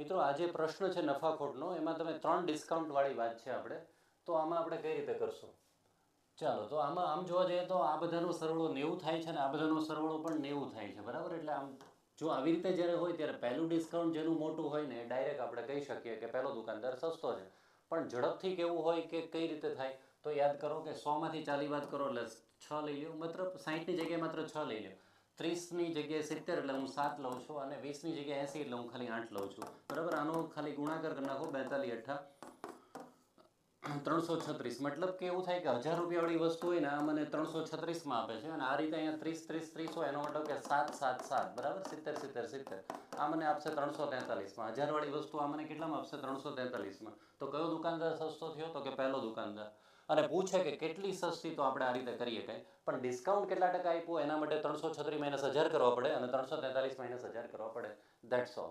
મિત્રો, આ જે પ્રશ્ન છે નફાખોટનો, એમાં તમે ત્રણ ડિસ્કાઉન્ટ વાળી વાત છે આપણે. તો આમાં આપણે કઈ રીતે કરશું? ચાલો, તો આમાં આમ જોવા જઈએ તો આ બધાનો સરવાળો નેવું થાય છે ને આ બધાનો સરવાળો પણ નેવું થાય છે, બરાબર? એટલે આમ જો આવી રીતે જ્યારે હોય ત્યારે પહેલું ડિસ્કાઉન્ટ જેનું મોટું હોય ને ડાયરેક્ટ આપણે કહી શકીએ કે પહેલો દુકાનદાર સસ્તો છે. પણ ઝડપથી કેવું હોય કે કઈ રીતે થાય, તો યાદ કરો કે સોમાંથી ચાલી વાત કરો એટલે છ લઈ લ્યો, મતલબ સાહીઠની જગ્યાએ માત્ર છ લઈ લ્યો. ત્રીસની જગ્યાએ સિત્તેર એટલે હું સાત લઉં છું અને વીસની જગ્યાએ એંસી એટલે હું ખાલી આઠ લઉં છું. બરાબર? આનો ખાલી ગુણાકાર કરી નાખો બેતાલી અઠા ત્રણસો છત્રીસ. મતલબ કે એવું થાય કે હજાર રૂપિયાવાળી વસ્તુ હોય ને, આ મને ત્રણસો છત્રીસમાં આપે છે અને આ રીતે અહીંયા ત્રીસ ત્રીસ ત્રીસ હોય, એનો મતલબ કે સાત સાત સાત. બરાબર? સિત્તેર સિત્તેર સિત્તેર. આ મને આપશે ત્રણસો તેતાલીસમાં. હજારવાળી વસ્તુ આ મને કેટલામાં આપશે? ત્રણસો તેતાલીસમાં. તો કયો દુકાનદાર સસ્તો થયો? તો કે પહેલો દુકાનદાર. અને પૂછે કે કેટલી સસ્તી તો આપણે આ રીતે કરીએ કે? પણ ડિસ્કાઉન્ટ કેટલા ટકા આપ્યું? એના માટે ત્રણસો છત્રીસ માઇનસ હજાર કરવા પડે અને ત્રણસો તેતાલીસ માઇનસ હજાર કરવા પડે. That's all